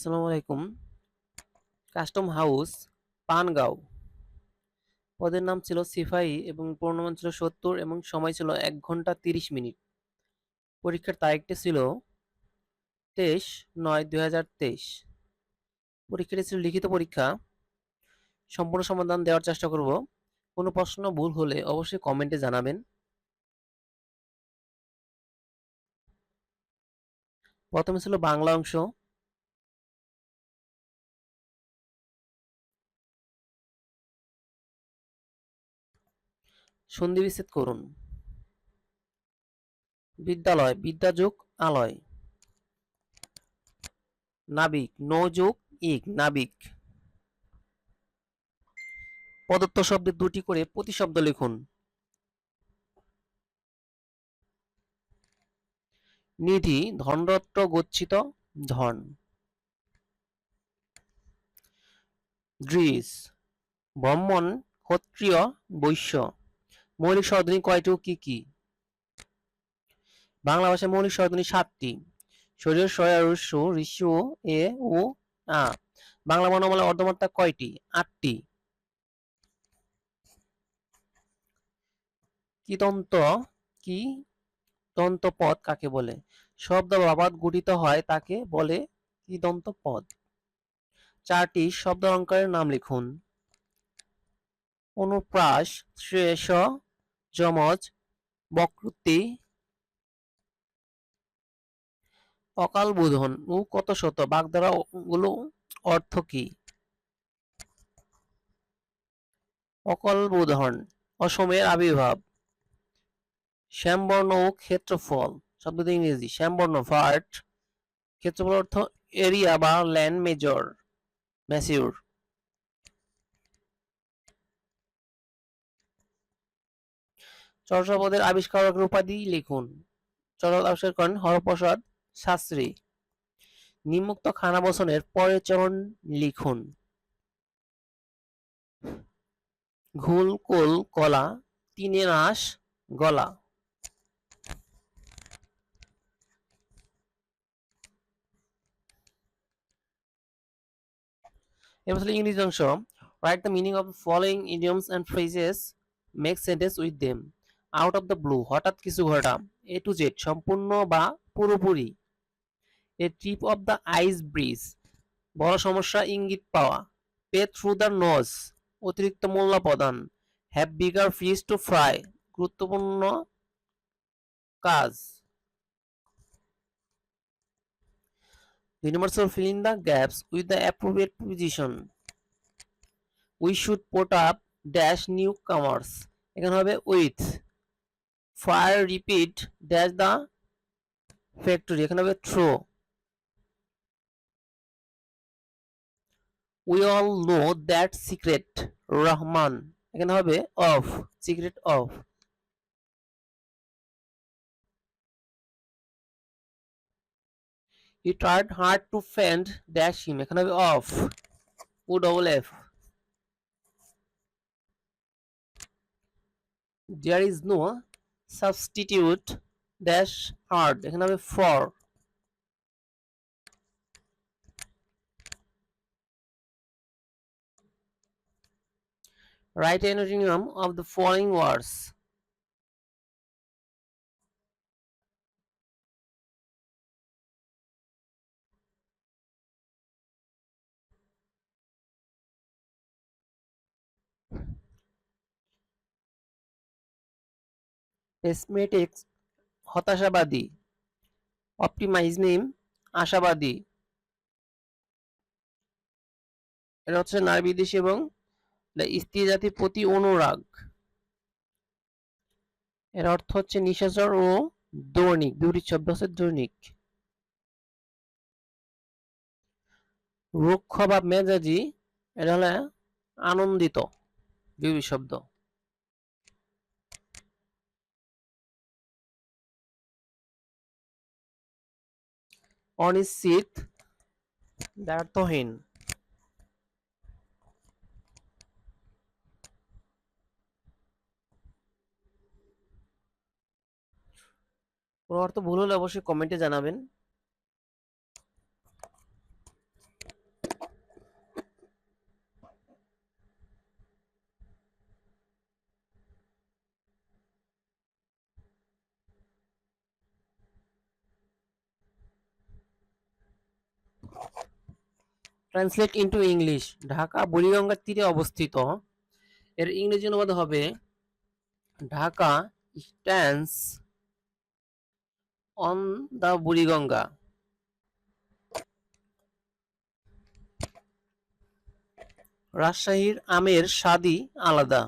আসসালামু আলাইকুম। Custom house Pangaon পদের নাম ছিল সিপাহী এবং পূর্ণমান ছিল সত্তর এবং সময় ছিল এক ঘণ্টা তিরিশ মিনিট। পরীক্ষার তারিখটি ছিল তেইশ নয় দুই হাজার তেইশ। পরীক্ষাটি ছিল লিখিত পরীক্ষা। সম্পূর্ণ সমাধান দেওয়ার চেষ্টা করব। কোনো প্রশ্ন, ভুল হলে অবশ্যই কমেন্টে জানাবেন। প্রথমে ছিল বাংলা অংশ। সন্ধি বিচ্ছেদ করুন। বিদ্যালয়, বিদ্যাযোগ, আলয়। নাবিক, নৌযোগ ইক নাবিক। প্রদত্ত শব্দের দুটি করে প্রতিশব্দ লিখুন। নিধি, ধনরত্ন, গচ্ছিত, ধন। গ্রিস, ব্রাহ্মণ, ক্ষত্রিয়, বৈশ্য। মৌলিক স্বরধ্বনি কয়টি ও কি কি? বাংলা ভাষায় মৌলিক স্বরধ্বনি সাতটি। শরীর সু ঋষু এ, ও, আ। বাংলা বর্ণমালা অর্ধমাত্রা কয়টি? আটটি। কি তন্ত কি দন্ত পদ কাকে বলে? শব্দ বাবাদ গঠিত হয় তাকে বলে কি দন্ত পদ চারটি শব্দ অলঙ্কারের নাম লিখুন। অনুপ্রাস, শ্রেয়স যমজ, বক্রুতি অকাল বোধন ও কত শত বাগধারা গুলো অর্থ কি? অকল বোধন অসমের আবির্ভাব। শ্যামবর্ণ ও ক্ষেত্রফল শব্দ ইংরেজি, শ্যামবর্ণ ভার্ট ক্ষেত্রফল অর্থ এরিয়া বা ল্যান্ড মেজর ম্যাসিউর চর্যাপদের আবিষ্কারকের উপাধি লিখুন। চর্যাপদ আবিষ্কার করেন হরপ্রসাদ শাস্ত্রী। নিম্মুক্ত খানা বসনের পরের চরণ লিখুন। ঘুল, কোল, কলা, তিনে নাশ, গলা। হলো ইংরেজি অংশ। Write the meaning of following idioms and phrases make sentence with them out of the blue হঠাৎ কিছু ঘটা এ টু জেড সম্পূর্ণ বা পুরোপুরি a trip of the ice bridge বড় সমস্যা, ইঙ্গিত পাওয়া পে থ্রু দ্য নোজ অতিরিক্ত মূল্য প্রদান have bigger fish to fry গুরুত্বপূর্ণ কাজ Universal fill in the gaps with the appropriate position. We should put up dash newcomers. এখানে হবে with. Fire repeat dash the factory. এখানে হবে throw. We all know that secret. Rahman. এখানে হবে of. Secret of. He tried hard to fend dash him এখানে হবে off O double F there is no substitute dash hard এখানে হবে for write an antonym of the following পেসমেটিক্স হতাশাবাদী optimism আশাবাদী। এটা হচ্ছে নারী এবং স্ত্রী জাতির প্রতি অনুরাগ। এর অর্থ হচ্ছে নিশাচর ও দৈনিক দুটি শব্দ হচ্ছে দৈনিক। রুক্ষ বা মেজাজি এটা হলে আনন্দিত দুটি শব্দ অনিশ্চিত ব্যর্থহীন কোনো অর্থ ভুল হলে অবশ্যই কমেন্টে জানাবেন। ট্রান্সলেট ইন্টু ইংলিশ ঢাকা বুড়িগঙ্গার তীরে অবস্থিত। এর ইংরেজি অনুবাদ হবে, Dhaka stands on the Buriganga. রাজশাহীর আমের স্বাদই আলাদা।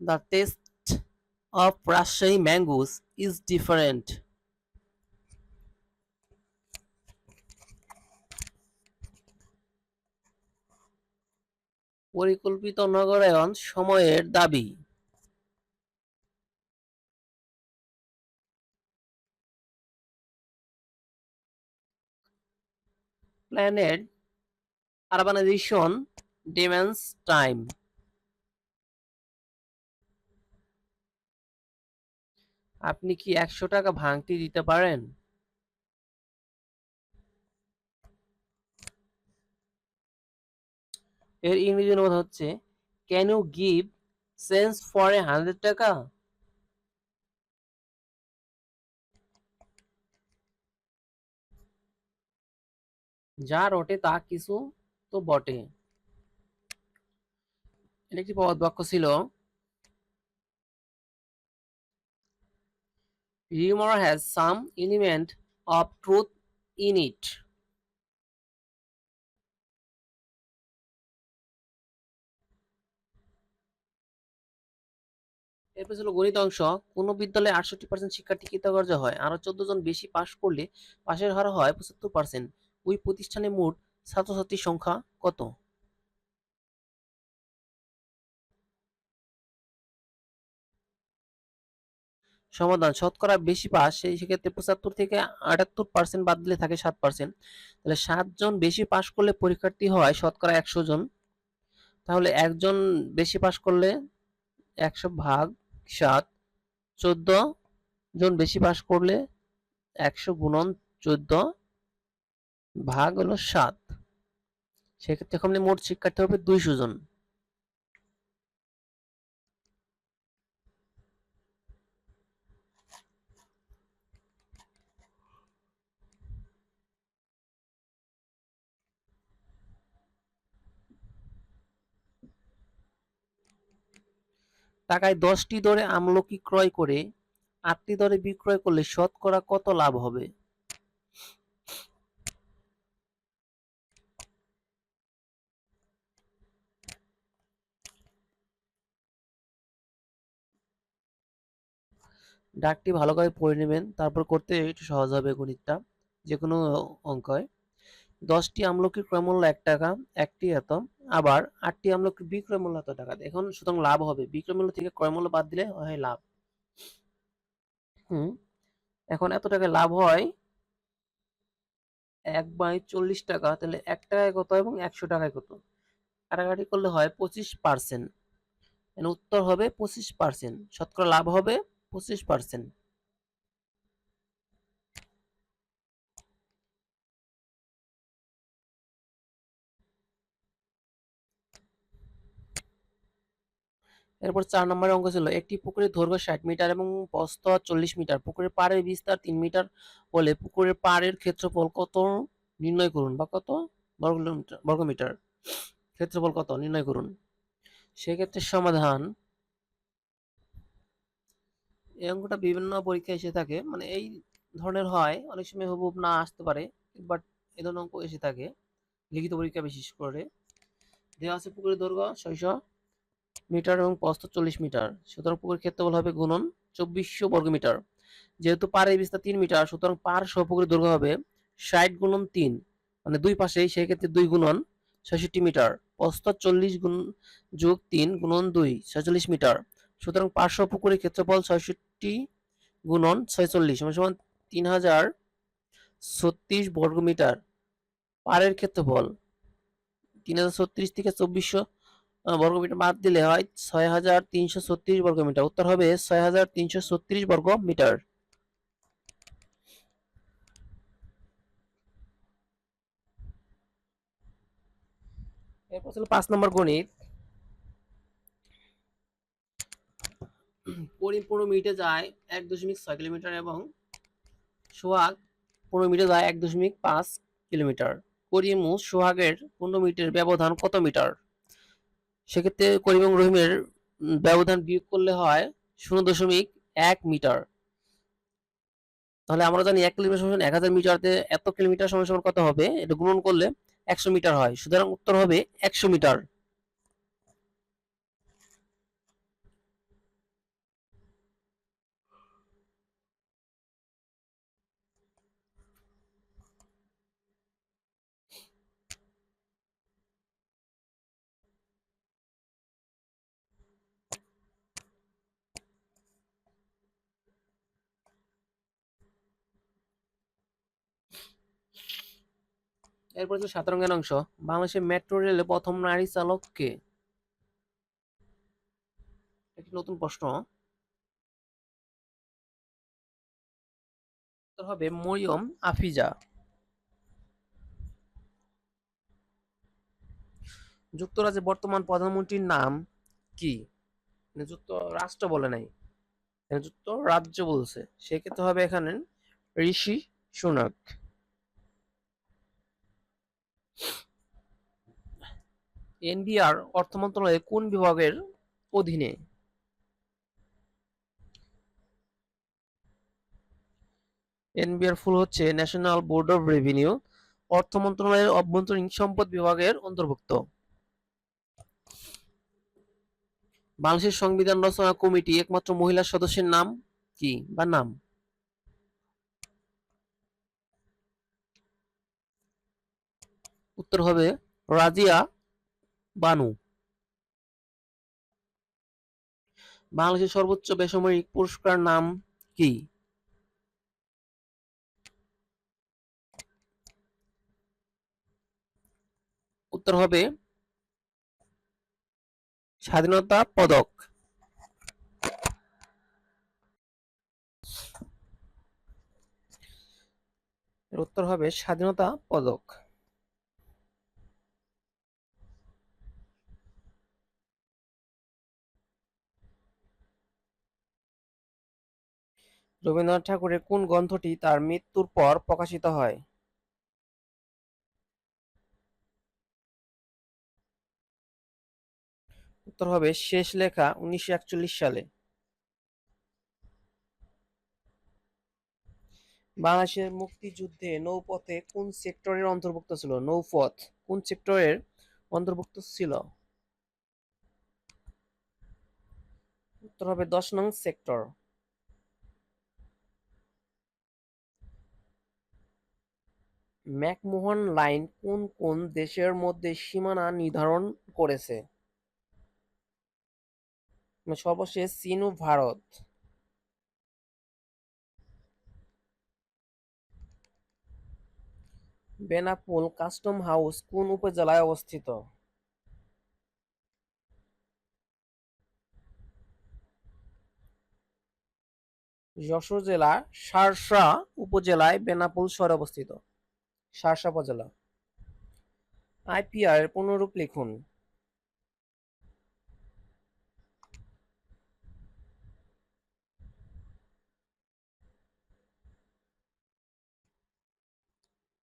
The taste of Rajshahi mangoes is different. পরিকল্পিত নগরায়ন সময়ের দাবি প্ল্যানেড আরবানাইজেশন demands টাইম আপনি কি একশো টাকা ভাঙতি দিতে পারেন? এর ইংরেজি অনুবাদ হচ্ছে can you give sense for a hundred taka? যা রটে তা কিছু তো বটে। এটা একটি প্রবাদ বাক্য ছিল। Humor has some element of truth in it. এরপর ছিল গণিত অংশ, কোন বিদ্যালয়ে আটষট্টি পার্সেন্ট শিক্ষার্থী কৃতকার্য হয় আরও চোদ্দ জন বেশি পাশ করলে পাশের হার হয় পঁচাত্তর পার্সেন্ট ওই প্রতিষ্ঠানে মোট ছাত্রছাত্রীর সংখ্যা কত? সমাধান, শতকরা বেশি পাস, সেই সেক্ষেত্রে পঁচাত্তর থেকে আটাত্তর পার্সেন্ট বাদ দিলে থাকে সাত পার্সেন্ট তাহলে সাতজন বেশি পাস করলে পরীক্ষার্থী হয় শতকরা একশো জন। তাহলে একজন বেশি পাস করলে একশো ভাগ সাত, চোদ্দ জন বেশি পাস করলে একশো গুণন চোদ্দ ভাগ হলো সাত। সেক্ষেত্রে মোট শিক্ষার্থী হবে দুইশো জন। টাকায় দশটি দরে আমলকি ক্রয় করে, আটটি দরে বিক্রয় করলে শতকরা কত লাভ হবে? ডাকটি ভালো করে পড়ে নেবেন, তারপর করতে একটু সহজ হবে গণিতটা যে কোনো অঙ্ক হয় দশটি আমলকির ক্রয়মূল্য এক টাকা, একটি এত আবার আটটি আমলকির বিক্রয় মূল্য এত টাকা। এখন সুতরাং লাভ হবে। বিক্রয় মূল্য থেকে ক্রয় মূল্য বাদ দিলে হয় লাভ। হুম, এখন এত টাকা লাভ হয় এক বাই চল্লিশ টাকা, তাহলে এক টাকায় কত এবং একশো টাকায় কত? কাটাকাটি করলে হয় পঁচিশ পার্সেন্ট। উত্তর হবে পঁচিশ পার্সেন্ট। শতকরা লাভ হবে পঁচিশ পার্সেন্ট। এরপর চার নম্বরের অঙ্ক ছিল, একটি পুকুরের দৈর্ঘ্য ষাট মিটার এবং প্রস্থ চল্লিশ মিটার। পুকুরের পাড়ের বিস্তার তিন মিটার হলে পুকুরের পাড়ের ক্ষেত্রফল কত নির্ণয় করুন বা কত বর্গমিটার বর্গমিটার ক্ষেত্রফল কত নির্ণয় করুন? সেক্ষেত্রে সমাধান, এই অঙ্কটা বিভিন্ন পরীক্ষা এসে থাকে মানে এই ধরনের হয়, অনেক সময় হুবহুব না আসতে পারে বাট এই ধরনের অঙ্ক এসে থাকে, লিখিত পরীক্ষা বিশেষ করে। দেওয়া আছে পুকুরের দৈর্ঘ্য, ছয়শো মিটার এবং প্রস্থ চল্লিশ মিটার। সুতরাং পুকুরের ক্ষেত্রফল হবে গুণন চব্বিশশো বর্গমিটার যেহেতু পাড়ের বিস্তার তিন মিটার, সুতরাং পার সহ পুকুরের দৈর্ঘ্য হবে ষাট গুণন তিন। মানে দুই পাশেই সেই ক্ষেত্রে দুই গুণন ছয়ষট্টি মিটার। প্রস্থ চল্লিশ গুণ যোগ তিন গুণন দুই ছয়চল্লিশ মিটার। সুতরাং পার্শ্ব পুকুরের ক্ষেত্রফল ছয়ষট্টি গুণন ছয়চল্লিশ সমান তিন হাজার ছত্রিশ বর্গমিটার পাড়ের ক্ষেত্রফল তিন হাজার ছত্রিশ থেকে চব্বিশশো বর্গমিটার বাদ দিলে হয় ছয় হাজার তিনশো ছত্রিশ বর্গমিটার। উত্তর হবে ছয় হাজার তিনশো ছত্রিশ বর্গ মিটার পাঁচ নম্বর গণিত। করিম পনেরো মিনিটে যায় এক দশমিক ছয় কিলোমিটার এবং সোহাগ পনেরো মিনিটে যায় এক দশমিক পাঁচ কিলোমিটার। করিম ও সোহাগের পনেরো মিনিটের ব্যবধান কত মিটার? সেক্ষেত্রে করিম রহিমের ব্যবধান বিয়োগ করলে হয় শূন্য দশমিক এক মিটার। তাহলে আমরা জানি এক কিলোমিটার সমান এক হাজার মিটারতে এত কিলোমিটার সমান সমান কত হবে? এটা গুণন করলে একশো মিটার হয়। সুতরাং উত্তর হবে একশো মিটার। এরপর হচ্ছে সাধারণ জ্ঞান অংশ। বাংলাদেশের মেট্রো রেলে প্রথম নারী চালক কে একটি নতুন প্রশ্ন। হবে মরিয়ম আফিজা। যুক্তরাজ্যের বর্তমান প্রধানমন্ত্রীর নাম কি? যুক্তরাষ্ট্র বলে নাই। যুক্তরাজ্য বলছে। সেক্ষেত্রে হবে এখানে ঋষি সুনাক। এনবিআর অর্থ মন্ত্রণালয়ের কোন বিভাগের অধীনে? এনবিআর ফুল হচ্ছে ন্যাশনাল বোর্ড অফ রেভিনিউ, অর্থ মন্ত্রণালয়ের অভ্যন্তরীণ সম্পদ বিভাগের অন্তর্ভুক্ত। বাংলাদেশের সংবিধান রচনা কমিটি একমাত্র মহিলা সদস্যের নাম কি বা নাম? উত্তর হবে রাজিয়া বানু। বাংলাদেশের সর্বোচ্চ বেসামরিক পুরস্কার নাম কি? উত্তর হবে স্বাধীনতা পদক। উত্তর হবে স্বাধীনতা পদক। রবীন্দ্রনাথ ঠাকুরের কোন গ্রন্থটি তার মৃত্যুর পর প্রকাশিত হয়? উত্তর হবে শেষ লেখা উনিশশো একচল্লিশ সালে। বাংলাদেশের মুক্তিযুদ্ধে নৌপথে কোন সেক্টরের অন্তর্ভুক্ত ছিল? নৌপথ কোন সেক্টরের অন্তর্ভুক্ত ছিল? উত্তর হবে দশ নং সেক্টর। ম্যাকমোহন লাইন কোন কোন দেশের মধ্যে সীমানা নির্ধারণ করেছে? সর্বশেষ চীন ও ভারত। বেনাপোল কাস্টম হাউস কোন উপজেলায় অবস্থিত? যশোর জেলা শার্শা উপজেলায় বেনাপোল শহরে অবস্থিত। শার্শা উপজেলা আইপিআর পুনরূপ লিখুন।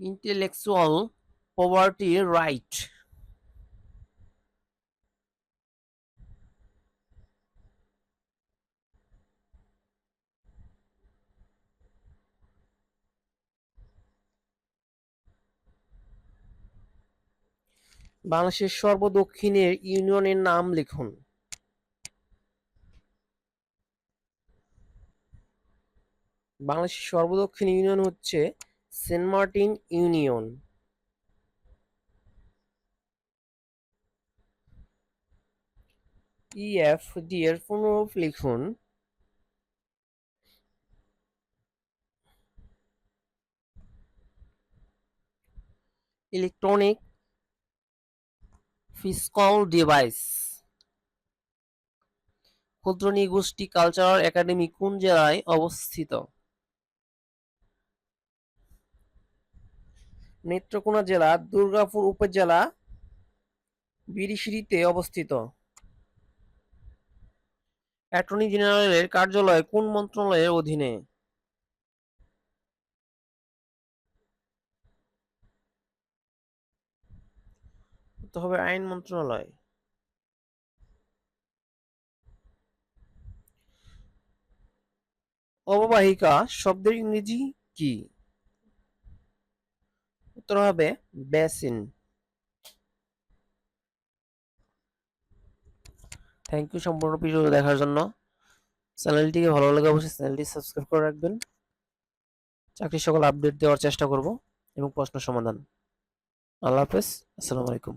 Intellectual property right. বাংলাদেশের সর্বদক্ষিণের ইউনিয়নের নাম লিখুন। বাংলাদেশের সর্বদক্ষিণ ইউনিয়ন হচ্ছে সেন্ট মার্টিন ইউনিয়ন। ইএফডি এর পুনরূপ লিখুন। ইলেকট্রনিক ফিজিক্যাল ডিভাইস ক্ষুদ্র নিগোষ্ঠী কালচারাল একাডেমি কোন জেলায় অবস্থিত? নেত্রকোনা জেলা, দুর্গাপুর উপজেলা, বিরিশিরিতে অবস্থিত। অ্যাটর্নি জেনারেলের কার্যালয় কোন মন্ত্রণালয়ের অধীনে? তো হবে আইন মন্ত্রণালয়। অববাহিকা শব্দের ইংরেজি কি? উত্তর হবে বেসিন। থ্যাংক ইউ সম্পূর্ণ ভিডিও দেখার জন্য। চ্যানেলটিকে ভালো লাগে অবশ্যই চ্যানেলটি সাবস্ক্রাইব করে রাখবেন। চাকরির সকল আপডেট দেওয়ার চেষ্টা করব এবং প্রশ্ন সমাধান। আল্লাহ হাফেজ, আসসালামু আলাইকুম।